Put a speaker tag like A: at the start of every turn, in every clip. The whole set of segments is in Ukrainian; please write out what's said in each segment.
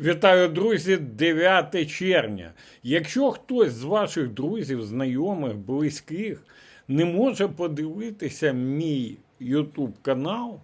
A: Вітаю, друзі, 9 червня. Якщо хтось з ваших друзів, знайомих, близьких не може подивитися мій YouTube канал,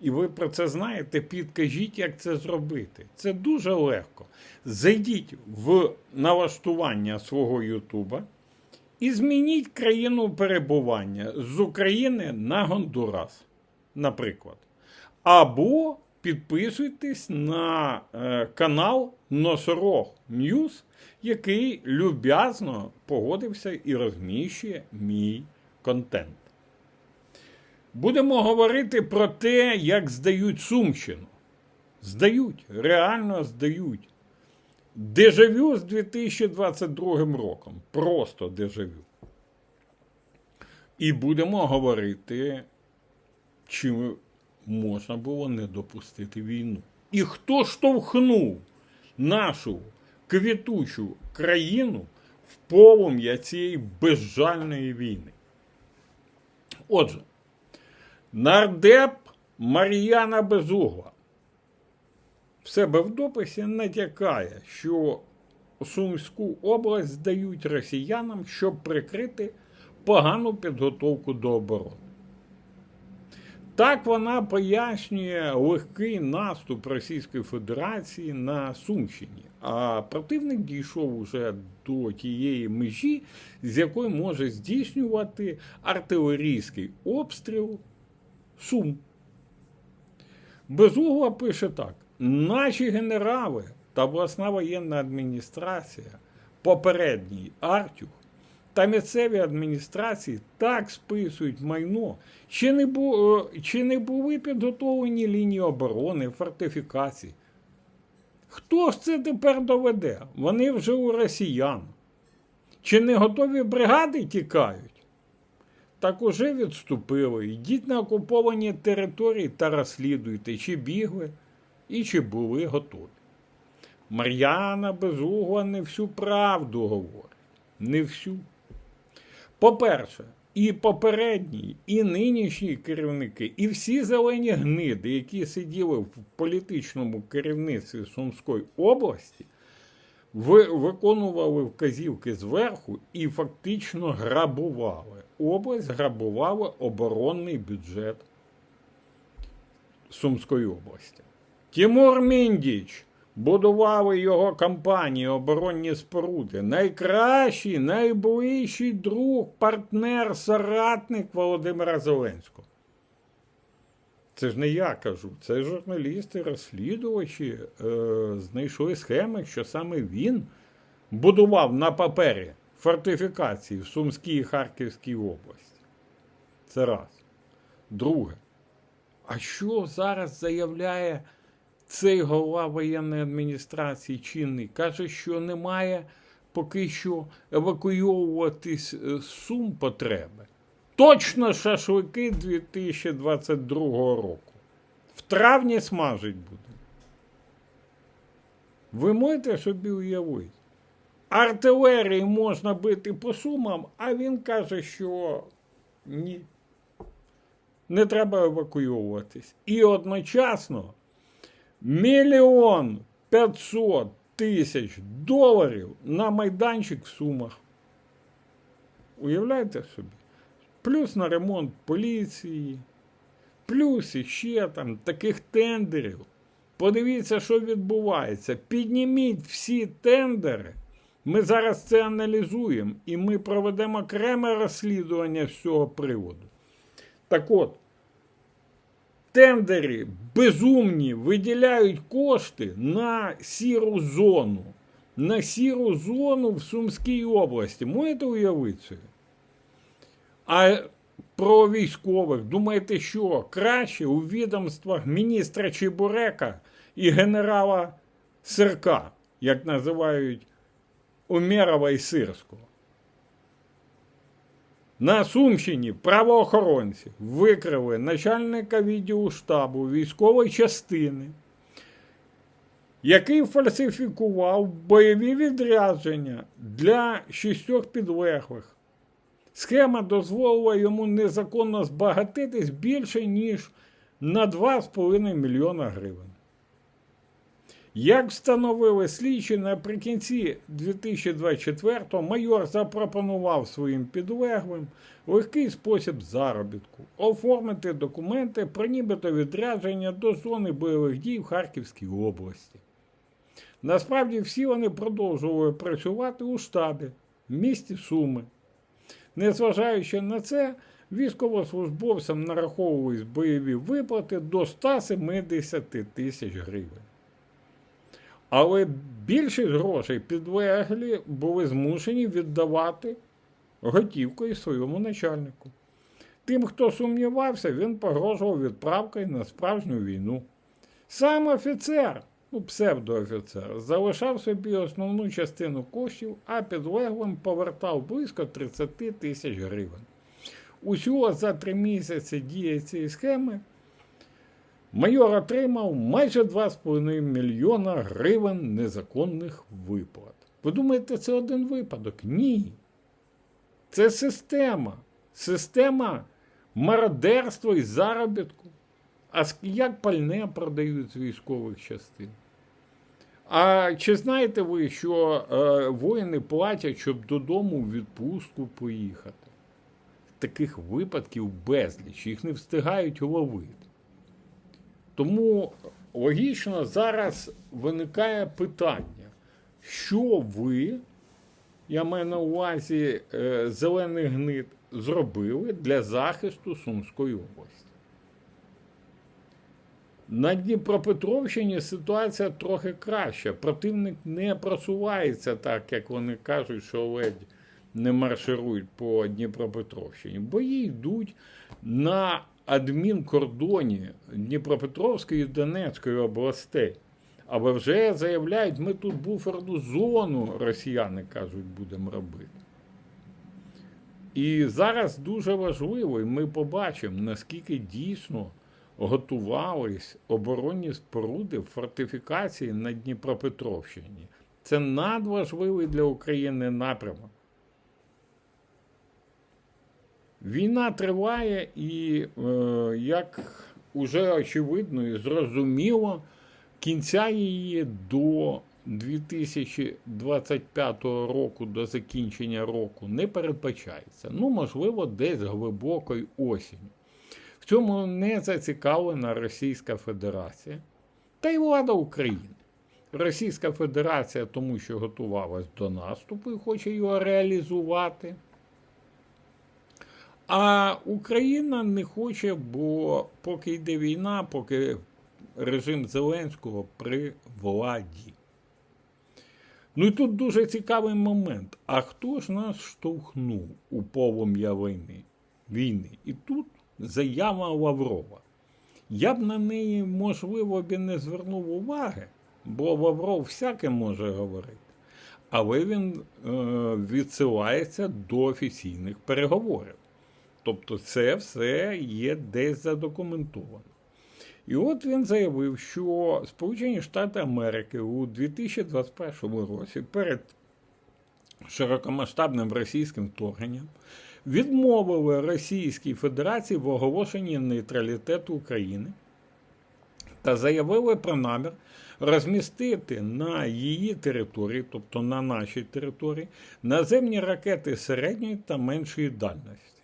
A: і ви про це знаєте, підкажіть, як це зробити. Це дуже легко. Зайдіть в налаштування свого Ютуба і змініть країну перебування з України на Гондурас, наприклад. Або підписуйтесь на е, канал Носорог Ньюс, який люб'язно погодився і розміщує мій контент. Будемо говорити про те, як здають Сумщину. Здають, реально здають. Дежавю з 2022 роком. Просто дежавю. І будемо говорити, чи можна було не допустити війну. І хто штовхнув нашу квітучу країну в полум'я цієї безжальної війни? Отже, нардеп Мар'яна Безугла в себе в дописі натякає, що Сумську область здають росіянам, щоб прикрити погану підготовку до оборони. Так вона пояснює легкий наступ Російської Федерації на Сумщині. А противник дійшов уже до тієї межі, з якої може здійснювати артилерійський обстріл Сум. Безугла пише так: наші генерали та обласна воєнна адміністрація, попередній Артюх та місцеві адміністрації так списують майно, чи не, бу, е, чи не були підготовлені лінії оборони, фортифікації. Хто ж це тепер доведе? Вони вже у росіян. Чи не готові бригади тікають? Так уже відступили. Йдіть на окуповані території та розслідуйте, чи бігли і чи були готові. Мар'яна Безугла не всю правду говорить. Не всю. По-перше, і попередні, і нинішні керівники, і всі зелені гниди, які сиділи в політичному керівництві Сумської області, виконували вказівки зверху і фактично грабували. Область грабувала оборонний бюджет Сумської області. Тимур Міндіч будували його компанії оборонні споруди. Найкращий, найближчий друг, партнер, соратник Володимира Зеленського. Це ж не я кажу, це журналісти, розслідувачі е, знайшли схеми, що саме він будував на папері фортифікації в Сумській і Харківській області. Це раз. Друге. А що зараз заявляє цей голова воєнної адміністрації чинний? Каже, що немає поки що евакуйовуватись е, з Сум потреби. Точно шашлики 2022 року. В травні смажить буде. Ви можете собі уявити? Артилерії можна бити по сумам, а він каже, що ні. Не треба евакуйовуватись. І одночасно мільйон п'ятсот тисяч доларів на майданчик в Сумах. Уявляєте собі? Плюс на ремонт поліції, плюс іще там таких тендерів. Подивіться, що відбувається. Підніміть всі тендери. Ми зараз це аналізуємо і ми проведемо окреме розслідування з цього приводу. Так от, тендери безумні виділяють кошти на сіру зону. На сіру зону в Сумській області. Можете уявити це? А про військових думаєте, що краще у відомствах міністра Чебурека і генерала Сирка, як називають Умєрова і Сирського? На Сумщині правоохоронці викрили начальника відділу штабу військової частини, який фальсифікував бойові відрядження для шістьох підлеглих. Схема дозволила йому незаконно збагатитись більше, ніж на 2,5 мільйона гривень. Як встановили слідчі, наприкінці 2024-го майор запропонував своїм підлеглим легкий спосіб заробітку оформити документи про нібито відрядження до зони бойових дій в Харківській області. Насправді всі вони продовжували працювати у штабі в місті Суми. Незважаючи на це, військовослужбовцям нараховувались бойові виплати до 170 тисяч гривень. Але більшість грошей підлеглі були змушені віддавати готівкою своєму начальнику. Тим, хто сумнівався, він погрожував відправкою на справжню війну. Сам офіцер, ну псевдоофіцер, залишав собі основну частину коштів, а підлеглим повертав близько 30 тисяч гривень. Усього за три місяці дії цієї схеми майор отримав майже 2,5 мільйона гривень незаконних виплат. Ви думаєте, це один випадок? Ні. Це система. Система мародерства і заробітку. А як пальне продають з військових частин? А чи знаєте ви, що е, воїни платять, щоб додому в відпустку поїхати? Таких випадків безліч, їх не встигають ловити. Тому логічно зараз виникає питання, що ви, я маю на увазі е, зелений гнит, зробили для захисту Сумської області. На Дніпропетровщині ситуація трохи краща. Противник не просувається так, як вони кажуть, що ледь не марширують по Дніпропетровщині. Бої йдуть на адмінкордоні Дніпропетровської і Донецької областей. Але вже заявляють, ми тут буферну зону, росіяни кажуть, будемо робити. І зараз дуже важливо, і ми побачимо, наскільки дійсно готувались оборонні споруди фортифікації на Дніпропетровщині. Це надважливий для України напрямок. Війна триває, і, е, як уже очевидно і зрозуміло, кінця її до 2025 року, до закінчення року, не передбачається. Ну, можливо, десь глибокої осінь. В цьому не зацікавлена Російська Федерація та й влада України. Російська Федерація, тому що готувалась до наступу і хоче його реалізувати. А Україна не хоче, бо поки йде війна, поки режим Зеленського при владі. Ну і тут дуже цікавий момент. А хто ж нас штовхнув у полум'я війни? війни? І тут заява Лаврова. Я б на неї, можливо, б не звернув уваги, бо Лавров всяке може говорити. Але він е, відсилається до офіційних переговорів. Тобто це все є десь задокументовано. І от він заявив, що Сполучені Штати Америки у 2021 році перед широкомасштабним російським вторгненням відмовили Російській Федерації в оголошенні нейтралітету України та заявили про намір розмістити на її території, тобто на нашій території, наземні ракети середньої та меншої дальності.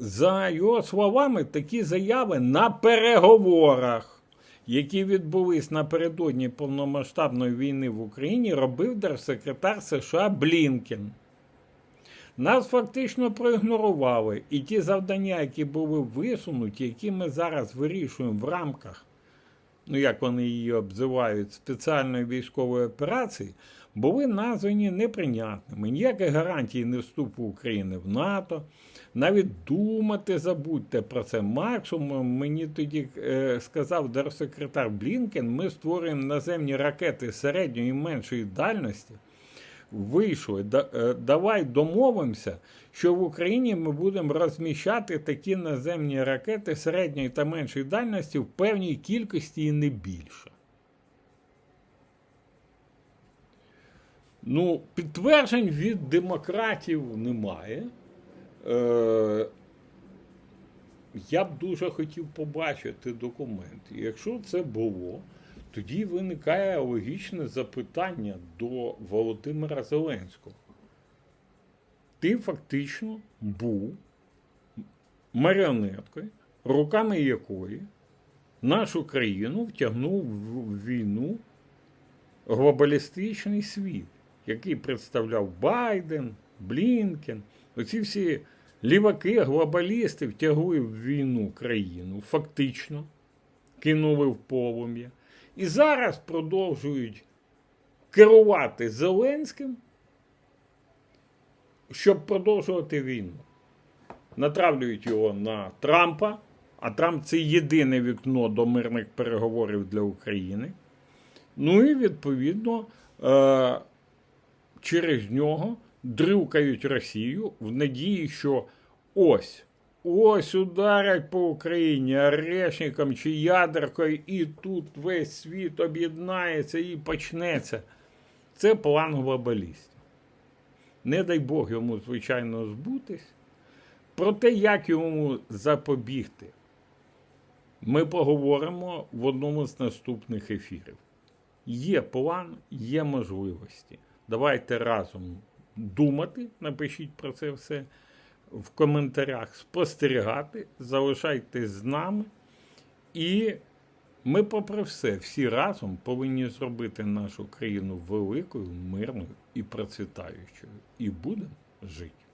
A: За його словами, такі заяви на переговорах, які відбулись напередодні повномасштабної війни в Україні, робив держсекретар США Блінкен. Нас фактично проігнорували, і ті завдання, які були висунуті, які ми зараз вирішуємо в рамках, ну як вони її обзивають, спеціальної військової операції, були названі неприйнятними. Ніяких гарантій не вступу України в НАТО. Навіть думати забудьте про це. Максимум мені тоді е, сказав держсекретар Блінкен, ми створюємо наземні ракети середньої і меншої дальності. Вийшли, е, давай домовимося, що в Україні ми будемо розміщати такі наземні ракети середньої та меншої дальності в певній кількості і не більше. Ну, підтверджень від демократів немає. Е, я б дуже хотів побачити документи. Якщо це було, тоді виникає логічне запитання до Володимира Зеленського. Ти фактично був маріонеткою, руками якої нашу країну втягнув в війну глобалістичний світ, який представляв Байден, Блінкен. Оці всі ліваки, глобалісти втягли в війну країну, фактично кинули в полум'я. І зараз продовжують керувати Зеленським, щоб продовжувати війну. Натравлюють його на Трампа, а Трамп це єдине вікно до мирних переговорів для України. Ну і відповідно е- через нього дрюкають Росію в надії, що ось. Ось ударять по Україні орешником чи ядеркою, і тут весь світ об'єднається і почнеться. Це план глобалістів. Не дай Бог йому, звичайно, збутись. Про те, як йому запобігти, ми поговоримо в одному з наступних ефірів. Є план, є можливості. Давайте разом думати, напишіть про це все в коментарях, спостерігати, залишайтесь з нами. І ми, попри все, всі разом повинні зробити нашу країну великою, мирною і процвітаючою. І будемо жити.